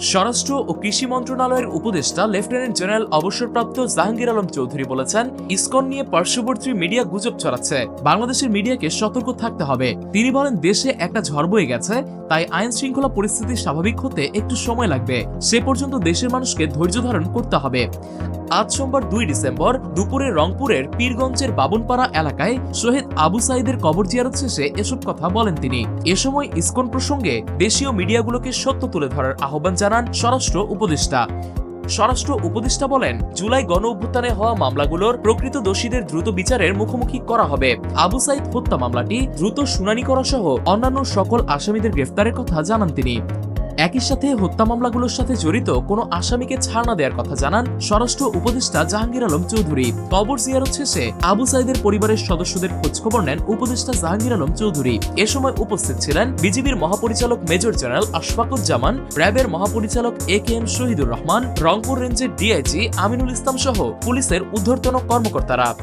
স্বরাষ্ট্র ও কৃষি মন্ত্রণালয়ের উপদেষ্টা লেফটেন্যান্ট জেনারেল অবসরপ্রাপ্ত জাহাঙ্গীর আলম চৌধুরী বলেছেন, ইসকন নিয়ে পার্শ্ববর্তী মিডিয়া গুজব ছড়াচ্ছে। বাংলাদেশের মিডিয়াকে সতর্ক থাকতে হবে। তিনি বলেন, দেশে একটা ঝড় বয়ে গেছে, তাই আইন শৃঙ্খলা পরিস্থিতি স্বাভাবিক হতে একটু সময় লাগবে। সে পর্যন্ত দেশের মানুষকে ধৈর্য ধারণ করতে হবে। আজ সোমবার দুই ডিসেম্বর, দুপুরে রংপুরের পীরগঞ্জের বাবনপাড়া এলাকায় শহীদ আবু সাইদের কবর জিয়ারত শেষে এসব কথা বলেন তিনি। এ সময় ইসকন প্রসঙ্গে দেশীয় মিডিয়াগুলোকে সত্য তুলে ধরার আহ্বান জানান স্বরাষ্ট্র উপদেষ্টা। স্বরাষ্ট্র উপদেষ্টা বলেন, জুলাই গণ অভ্যুত্থানে হওয়া মামলাগুলোর প্রকৃত দোষীদের দ্রুত বিচারের মুখোমুখি করা হবে। আবু সাইদ হত্যা মামলাটি দ্রুত শুনানি করা সহ অন্যান্য সকল আসামিদের গ্রেফতারের কথা জানান তিনি। একই সাথে হত্যা মামলাগুলোর সাথে জড়িত কোনো আসামিকে ছাড় না দেওয়ার কথা জানান স্বরাষ্ট্র উপদেষ্টা জাহাঙ্গীর আলম চৌধুরী। কবর জিয়ারত শেষে আবু সাইদের পরিবারের সদস্যদের খোঁজখবর নেন উপদেষ্টা জাহাঙ্গীর আলম চৌধুরী। এ সময় উপস্থিত ছিলেন বিজিবির মহাপরিচালক মেজর জেনারেল আশফাকুজ্জামান, র্যাবের মহাপরিচালক A K M Shahidur Rahman, Rangpur রেঞ্জের ডিআইজি আমিনুল ইসলাম সহ পুলিশের ঊর্ধ্বতন কর্মকর্তারা।